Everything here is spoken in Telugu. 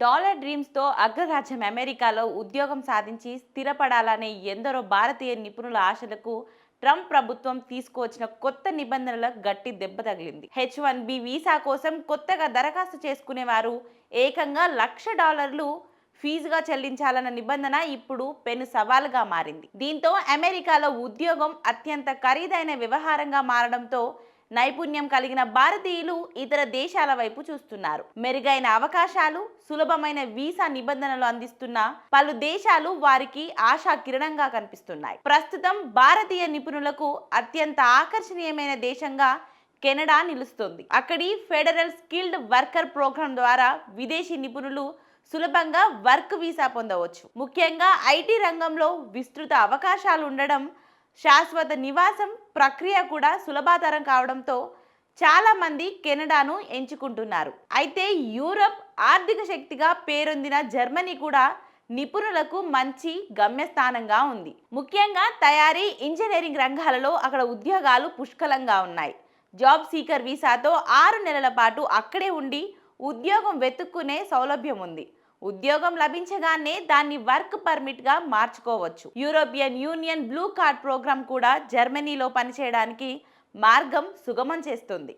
డాలర్ డ్రీమ్స్తో అగ్రరాజ్యం అమెరికాలో ఉద్యోగం సాధించి స్థిరపడాలనే ఎందరో భారతీయ నిపుణుల ఆశలకు ట్రంప్ ప్రభుత్వం తీసుకువచ్చిన కొత్త నిబంధనల గట్టి దెబ్బ తగిలింది. హెచ్ వన్ బి వీసా కోసం కొత్తగా దరఖాస్తు చేసుకునేవారు ఏకంగా లక్ష డాలర్లు ఫీజుగా చెల్లించాలన్న నిబంధన ఇప్పుడు పెను సవాలుగా మారింది. దీంతో అమెరికాలో ఉద్యోగం అత్యంత ఖరీదైన వ్యవహారంగా మారడంతో నైపుణ్యం కలిగిన భారతీయులు ఇతర దేశాల వైపు చూస్తున్నారు. మెరుగైన అవకాశాలు సులభమైన వీసా నిబంధనలు అందిస్తున్న పలు దేశాలు వారికి ఆశా కిరణంగా కనిపిస్తున్నాయి. ప్రస్తుతం భారతీయ నిపుణులకు అత్యంత ఆకర్షణీయమైన దేశంగా కెనడా నిలుస్తుంది. అక్కడి ఫెడరల్ స్కిల్డ్ వర్కర్ ప్రోగ్రాం ద్వారా విదేశీ నిపుణులు సులభంగా వర్క్ వీసా పొందవచ్చు. ముఖ్యంగా ఐటీ రంగంలో విస్తృత అవకాశాలు ఉండడం శాశ్వత నివాసం ప్రక్రియ కూడా సులభతరం కావడంతో చాలామంది కెనడాను ఎంచుకుంటున్నారు. అయితే యూరప్ ఆర్థిక శక్తిగా పేరొందిన జర్మనీ కూడా నిపుణులకు మంచి గమ్యస్థానంగా ఉంది. ముఖ్యంగా తయారీ ఇంజనీరింగ్ రంగాలలో అక్కడ ఉద్యోగాలు పుష్కలంగా ఉన్నాయి. జాబ్ సీకర్ వీసాతో ఆరు నెలల పాటు అక్కడే ఉండి ఉద్యోగం వెతుక్కునే సౌలభ్యం ఉంది. ఉద్యోగం లభించగానే దాన్ని వర్క్ పర్మిట్గా మార్చుకోవచ్చు. European Union blue card program కూడా జర్మనీలో పనిచేయడానికి మార్గం సుగమం చేస్తుంది.